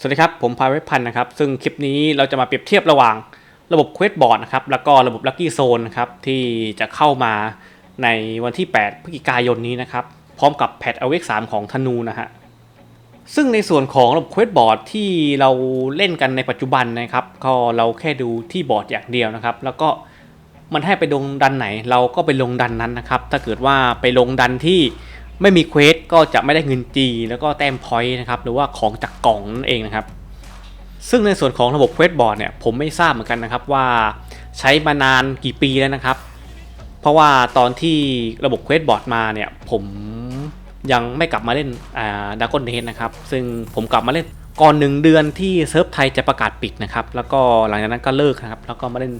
สวัสดีครับ ผมพายไว้พันธ์นะครับ ซึ่งคลิปนี้เราจะมาเปรียบเทียบระหว่างระบบเควสบอร์ดนะครับ แล้วก็ระบบลั c กี้โซนนะครับ ที่จะเข้ามาในวันที่ 8 พฤศจิกายนนี้นะครับ พร้อมกับแพทอเวก3ของธนูนะฮะ ซึ่งในส่วนของระบบเควสบอร์ดที่เราเล่นกันในปัจจุบันนะครับ ก็เราแค่ดูที่บอร์ดอย่างเดียวนะครับ แล้วก็มันให้ไปลงดันไหน เราก็ไปลงดันนั้นนะครับ ถ้าเกิดว่าไปลงดันที่ ไม่มีเควสก็จะไม่ได้เงินจีแล้วก็แต้มพอยต์นะครับหรือว่าของจากกล่องนั่นเองนะครับ ซึ่งในส่วนของระบบเควสบอร์ดเนี่ยผมไม่ทราบเหมือนกันนะครับว่าใช้มานานกี่ปีแล้วนะครับ เพราะว่าตอนที่ระบบเควสบอร์ดมาเนี่ยผมยังไม่กลับมาเล่นอ่าดากอนเนนะครับ ซึ่งผมกลับมาเล่นก่อนหนึ่งเดือนที่เซิร์ฟไทยจะประกาศปิดนะครับ แล้วก็หลังจากนั้นก็เลิกนะครับ แล้วก็มาเล่น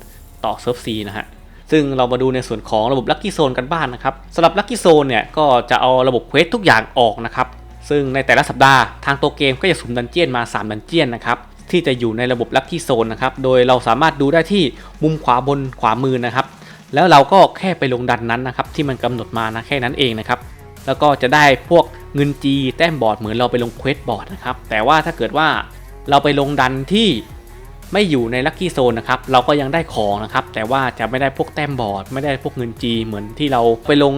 ต่อเซิร์ฟซีนะฮะ ซึ่งเรามาดูในส่วนของระบบลั c กี้โซนกันบ้างนนะครับสำหรับลั c กี้โซนเนี่ยก็จะเอาระบบเควสทุกอย่างออกนะครับซึ่งในแต่ละสัปดาห์ทางตัวเกมก็จะสุ่มดันเจียนมา 3 ดันเจียนนะครับที่จะอยู่ในระบบลั c กี้โซนนะครับโดยเราสามารถดูได้ที่มุมขวาบนขวามือนะครับแล้วเราก็แค่ไปลงดันนั้นนะครับที่มันกำหนดมานะแค่นั้นเองนะครับแล้วก็จะได้พวกเงินจีแต้มบอร์ดเหมือนเราไปลงเควสบอร์ดนะครับแต่ว่าถ้าเกิดว่าเราไปลงดันที่ ไม่อยู่ในลั c กี้โซนนะครับเราก็ยังได้ของนะครับแต่ว่าจะไม่ได้พวกแต้มบอร์ดไม่ได้พวกเงินจีเหมือนที่เราไปลง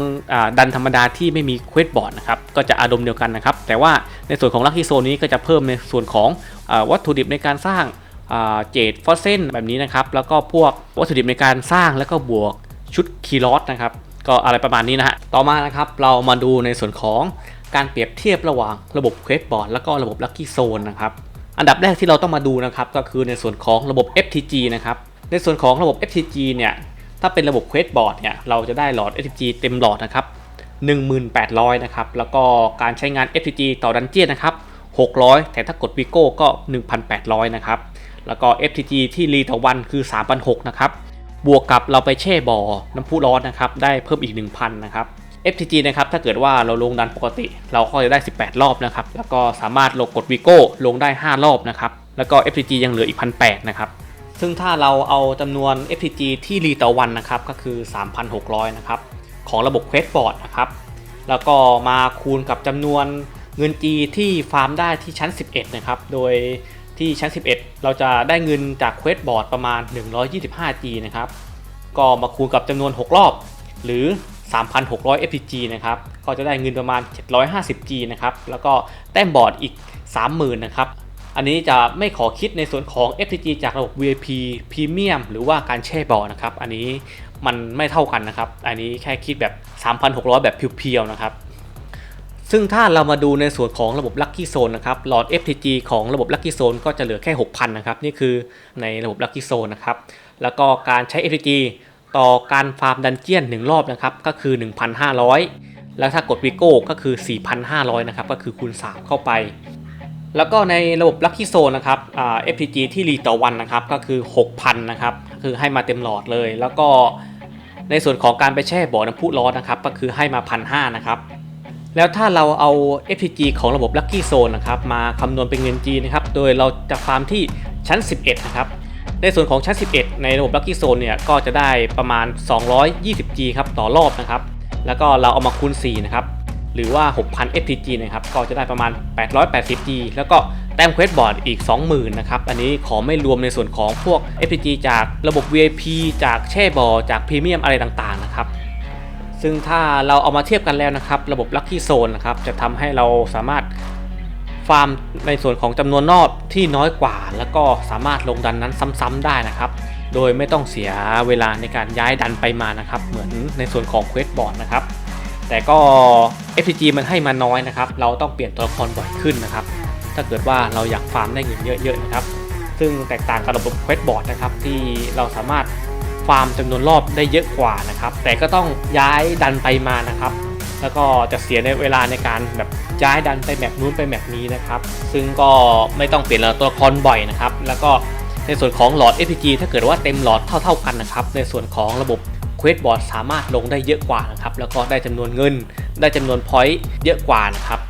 ดันธรรมดาที่ไม่มีเควสบอร์ดนะครับก็จะอารมณ์เดียวกันนะครับแต่ว่าในส่วนของลั c กี้โซนนี้ก็จะเพิ่มในส่วนของอวัตถุดิบในการสร้างเจดฟอสเซนแบบนี้นะครับแล้วก็พวกวัตถุดิบในการสร้างแล้วก็บวกชุดคีรอสนะครับก็อะไรประมาณนี้นะฮะต่อมานะครับเรามาดูในส่วนของการเปรียบเทียบระหว่างระบบเควสบอร์ดแล้วก็ระบบลั c กี้โซนนะครับ อันดับแรกที่เราต้องมาดูนะครับก็คือในส่วนของระบบ FTG นะครับในส่วนของระบบ FTG เนี่ยถ้าเป็นระบบ Quest Board เนี่ยเราจะได้หลอด FTG เต็มหลอดนะครับ1800 นะครับ แล้วก็การใช้งาน FTG ต่อดันเจียนนะครับ 600 แต่ถ้ากดวิโก้ก็ 1,800 นะครับ แล้วก็ FTG ที่รีต่อวันคือ 3,600 นะครับ บวกกับเราไปแช่บ่อน้ำพุร้อนนะครับ ได้เพิ่มอีก 1,000 นะครับ FTG นะครับถ้าเกิดว่าเราลงดันปกติ เราก็จะได้ 18 รอบนะครับแล้วก็สามารถลงกดวิโก้ลงได้ 5 รอบนะครับแล้วก็ FTG ยังเหลืออีก 1,800นะครับซึ่งถ้าเราเอาจำนวน FTG ที่รีต่อวันนะครับก็คือ 3,600นะครับของระบบ Quest Board นะครับแล้วก็มาคูณกับจำนวนเงิน G ที่ฟาร์มได้ที่ชั้น 11นะครับโดยที่ชั้น 11 เราจะได้เงินจาก Quest Board ประมาณ 125G นะครับก็มาคูณกับจำนวน 6 รอบ หรือ 3,600 FPG นะครับ ก็จะได้เงินประมาณ 750G นะครับ แล้วก็แต้มบอร์ดอีก 30,000 นะครับ อันนี้จะไม่ขอคิดในส่วนของ FPG จากระบบ VIP Premium หรือว่าการแช่บอร์ดนะครับ อันนี้มันไม่เท่ากันนะครับ อันนี้แค่คิดแบบ 3,600 แบบเพียวๆ นะครับ ซึ่งถ้าเรามาดูในส่วนของระบบ Lucky Zone นะครับ หลอด FTG ของระบบ Lucky Zone ก็จะเหลือแค่ 6,000 นะครับ นี่คือในระบบ Lucky Zone นะครับ แล้วก็การใช้ FTG ต่อการฟาร์มดันเจียน 1 รอบนะครับก็คือ 1,500 แล้วถ้ากดวิโก้ก็คือ 4,500 นะครับก็คือคูณ 3 เข้าไป แล้วก็ในระบบ Lucky Zone นะครับเอ่า FTG ที่รีต่อวันนะครับก็คือ 6,000 นะครับคือให้มาเต็มหลอดเลย แล้วก็ในส่วนของการไปแช่บ่อน้ำพุร้อนนะครับก็คือให้มา 1,500 นะครับแล้วถ้าเราเอา FTG ของระบบ Lucky Zone นะครับมาคำนวณเป็นเงินจีนนะครับ โดยเราจะฟาร์มที่ชั้น 11 นะครับ ในส่วนของชั้น 11 ในระบบ Lucky Zone เนี่ยก็จะได้ประมาณ 220G ครับต่อรอบนะครับ แล้วก็เราเอามาคูณ 4 นะครับ หรือว่า 6,000 FTG นะครับ ก็จะได้ประมาณ 880G แล้วก็แต้มเควสบอร์ดอีก 20,000 นะครับ อันนี้ขอไม่รวมในส่วนของพวก FTG จากระบบ VIP จากแช่บอร์จากพรีเมียมอะไรต่างๆ นะครับซึ่งถ้าเราเอามาเทียบกันแล้วนะครับ ระบบ Lucky Zone นะครับจะทำให้เราสามารถ ฟาร์มในส่วนของจำนวนนอบที่น้อยกว่า แล้วก็สามารถลงดันนั้นซ้ำๆได้นะครับ โดยไม่ต้องเสียเวลาในการย้ายดันไปมานะครับ เหมือนในส่วนของ Quest Board นะครับ แต่ก็ FTG มันให้มาน้อยนะครับ เราต้องเปลี่ยนตัวละครบ่อยขึ้นนะครับ ถ้าเกิดว่าเราอยากฟาร์มได้เงินเยอะๆนะครับ ซึ่งแตกต่างกับระบบ Quest Board นะครับที่เราสามารถฟาร์มจำนวนรอบได้เยอะกว่านะครับ แต่ก็ต้องย้ายดันไปมานะครับ แล้วก็จะเสียในเวลาในการแบบ ย้ายดันไปแมปนู้นไปแมปนี้นะครับ ซึ่งก็ไม่ต้องเปลี่ยนตัวละครบ่อยนะครับ แล้วก็ในส่วนของหลอด FPG ถ้าเกิดว่าเต็มหลอดเท่า ๆกันนะครับ ในส่วนของระบบ Quest Board สามารถลงได้เยอะกว่านะครับ แล้วก็ได้จำนวนเงิน ได้จำนวน point เยอะกว่านะครับ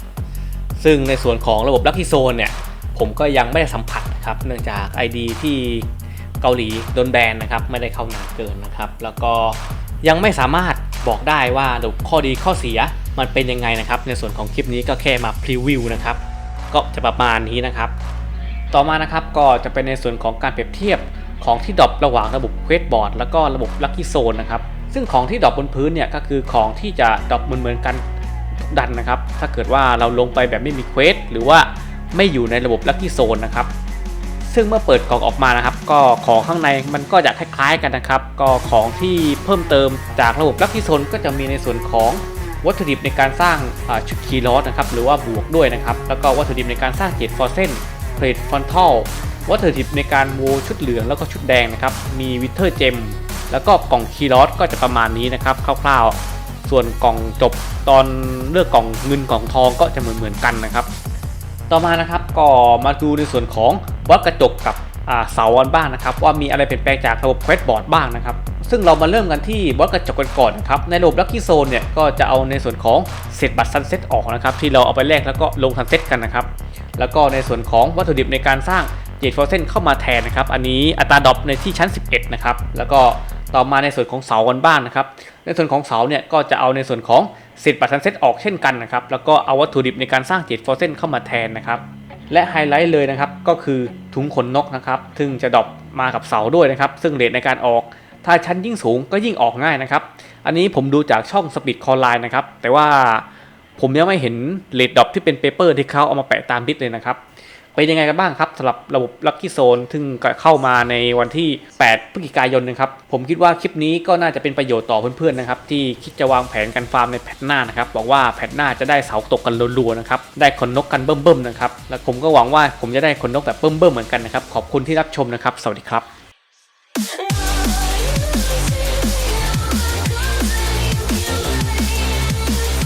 ซึ่งในส่วนของระบบ Lucky Zone เนี่ย ผมก็ยังไม่ได้สัมผัสนะครับ เนื่องจาก ID ที่เกาหลีโดนแบนนะครับ ไม่ได้เข้านานเกินนะครับ แล้วก็ยังไม่สามารถบอกได้ว่าระบบข้อดีข้อเสีย มันเป็นยังไงนะครับ ในส่วนของคลิปนี้ก็แค่มาพรีวิวนะครับ ก็จะประมาณนี้นะครับ ต่อมานะครับก็จะเป็นในส่วนของการเปรียบเทียบของที่ดรอประหว่างระบบเควสบอร์ดแล้วก็ระบบลั c กี้โซนนะครับ ซึ่งของที่ดรอปบนพื้นเนี่ยก็คือของที่จะดรอปเหมือนๆกันทุกดันนะครับ ถ้าเกิดว่าเราลงไปแบบไม่มีเควสหรือว่าไม่อยู่ในระบบลั c กี้โซนนะครับ ซึ่งเมื่อเปิดกล่องออกมานะครับ ก็ของข้างในมันก็จะคล้ายๆกันนะครับ ก็ของที่เพิ่มเติมจากระบบลั c กี้โซนก็จะมีในส่วนของ วัตถุดิบในการสร้างชุดคีย์ลอสนะครับหรือว่าบวกด้วยนะครับ แล้วก็วัตถุดิบในการสร้างเกตฟอร์เซนเพลทฟอนทัลวัตถุดิบในการโวชุดเหลืองแล้วก็ชุดแดงนะครับ มีวิเทอร์เจมแล้วก็กล่องคีย์ลอสก็จะประมาณนี้นะครับคร่าวๆ ส่วนกล่องจบตอนเลือกกล่องเงินกล่องทองก็จะเหมือนๆกันนะครับ ต่อมานะครับก็มาดูในส่วนของวัดกระจกกับ เสาวันบ้างนะครับว่ามีอะไรเปลี่ยนแปลงจากระบบเควสบอร์ดบ้างนะครับซึ่งเรามาเริ่มกันที่วัดกระจกกันก่อนนะครับในระบบลั c กี้โซนเนี่ยก็จะเอาในส่วนของเศษบัตรซันเซ็ตออกนะครับที่เราเอาไปแลกแล้วก็ลงซันเซ็ตกันนะครับแล้วก็ในส่วนของวัตถุดิบในการสร้างเจดฟอร์เซนเข้ามาแทนนะครับอันนี้อัตราดรอปในที่ชั้น 11 นะครับแล้วก็ต่อมาในส่วนของเสากันบ้างนะครับในส่วนของเสาเนี่ยก็จะเอาในส่วนของเศษบัตรซันเซ็ตออกเช่นกันนะครับแล้วก็เอาวัตถุดิบในการสร้างเจดฟอร์เซนเข้ามาแทนนะครับ และไฮไลท์เลยนะครับก็คือถุงขนนกนะครับซึ่งจะดรอปมากับเสาด้วยนะครับ ซึ่งเรทในการออก ถ้าชั้นยิ่งสูงก็ยิ่งออกง่ายนะครับ อันนี้ผมดูจากช่อง Speed c o l l i n e นะครับ แต่ว่าผมยังไม่เห็นเรทดรอปที่เป็นเปเปอร์ที่เขาเอามาแปะตามดิสเลยนะครับ เป็นยังไงกันบ้างครับสำหรับระบบลัคกี้โซนซึ่งเข้ามาในวันที่ 8 พฤศจิกายนนะครับ ผมคิดว่าคลิปนี้ก็น่าจะเป็นประโยชน์ต่อเพื่อนๆนะครับ ที่คิดจะวางแผนการฟาร์มในแพทหน้านะครับบอกว่าแพทหน้าจะได้เสาตกกันรัวๆนะครับได้ขนนกกันเบิ่มๆนะครับและผมก็หวังว่าผมจะได้ขนนกแบบเบิ่มๆเหมือนกันนะครับขอบคุณที่รับชมนะครับ สวัสดีครับ